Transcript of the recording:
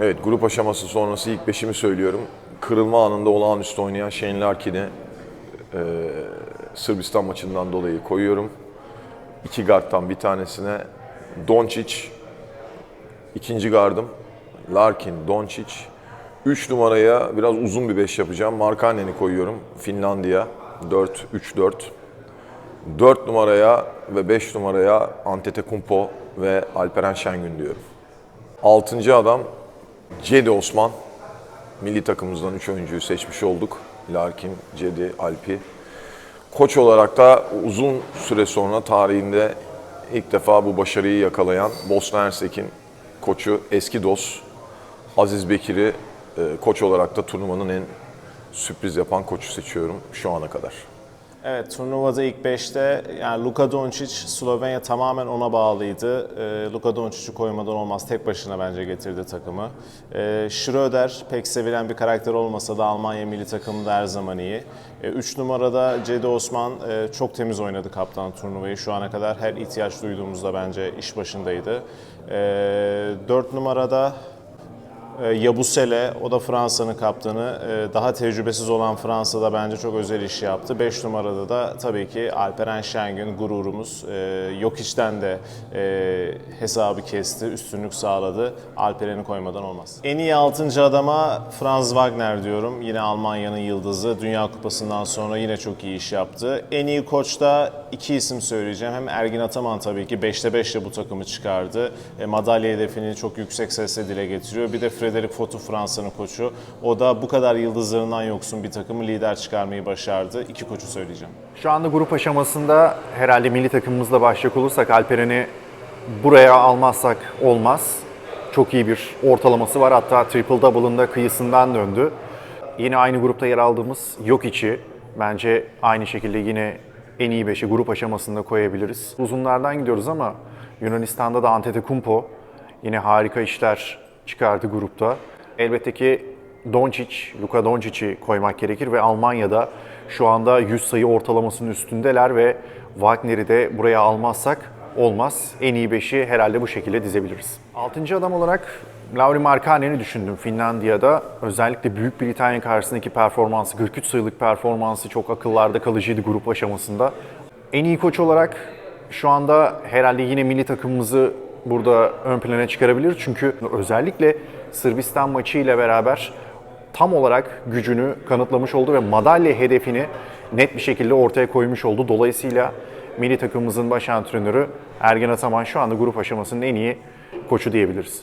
Evet, grup aşaması sonrası ilk beşimi söylüyorum. Kırılma anında olağanüstü oynayan Shane Larkin'i e, Sırbistan maçından dolayı koyuyorum. İki guardtan bir tanesine Doncic, ikinci gardım Larkin, Doncic. Üç numaraya biraz uzun bir beş yapacağım. Markkanen'i koyuyorum. Finlandiya 4-3-4. 4 numaraya ve 5 numaraya Antetokounmpo ve Alperen Şengün diyorum. 6. adam Cedi Osman. Milli takımımızdan 3 oyuncuyu seçmiş olduk. Larkin, Cedi, Alpi. Koç olarak da uzun süre sonra tarihinde ilk defa bu başarıyı yakalayan Bosna Hersek'in koçu eski dost Aziz Bekir'i e, koç olarak da turnuvanın en sürpriz yapan koçu seçiyorum şu ana kadar. Evet turnuvada ilk 5'te yani Luka Doncic Slovenya tamamen ona bağlıydı. Ee, Luka Doncic'i koymadan olmaz. Tek başına bence getirdi takımı. Ee, Schröder pek sevilen bir karakter olmasa da Almanya milli takımında her zaman iyi. 3 numarada Cedi Osman e, çok temiz oynadı kaptan turnuvayı. Şu ana kadar her ihtiyaç duyduğumuzda bence iş başındaydı. 4 numarada e, Yabusele, o da Fransa'nın kaptanı. E, Daha tecrübesiz olan Fransa'da bence çok özel iş yaptı. 5 numarada da tabii ki Alperen Şengün gururumuz. E, Yok içten de e, hesabı kesti, üstünlük sağladı. Alperen'i koymadan olmaz. En iyi 6. adama Franz Wagner diyorum. Yine Almanya'nın yıldızı. Dünya Kupası'ndan sonra yine çok iyi iş yaptı. En iyi koçta iki isim söyleyeceğim. Hem Ergin Ataman tabii ki 5'te 5 ile bu takımı çıkardı. E, madalya hedefini çok yüksek sesle dile getiriyor. Bir de Frederic Fotu Fransa'nın koçu. O da bu kadar yıldızlarından yoksun bir takımı lider çıkarmayı başardı. İki koçu söyleyeceğim. Şu anda grup aşamasında herhalde milli takımımızla başlayacak olursak Alperen'i buraya almazsak olmaz. Çok iyi bir ortalaması var. Hatta triple double'ın da kıyısından döndü. Yine aynı grupta yer aldığımız yok içi bence aynı şekilde yine en iyi beşi grup aşamasında koyabiliriz. Uzunlardan gidiyoruz ama Yunanistan'da da Antetokounmpo yine harika işler çıkardı grupta. Elbette ki Doncic, Luka Doncic'i koymak gerekir ve Almanya'da şu anda 100 sayı ortalamasının üstündeler ve Wagner'i de buraya almazsak olmaz. En iyi beşi herhalde bu şekilde dizebiliriz. Altıncı adam olarak Lauri Markkanen'i düşündüm Finlandiya'da. Özellikle Büyük Britanya karşısındaki performansı, 43 sayılık performansı çok akıllarda kalıcıydı grup aşamasında. En iyi koç olarak şu anda herhalde yine milli takımımızı burada ön plana çıkarabilir. Çünkü özellikle Sırbistan maçı ile beraber tam olarak gücünü kanıtlamış oldu ve madalya hedefini net bir şekilde ortaya koymuş oldu. Dolayısıyla milli takımımızın baş antrenörü Ergen Ataman şu anda grup aşamasının en iyi koçu diyebiliriz.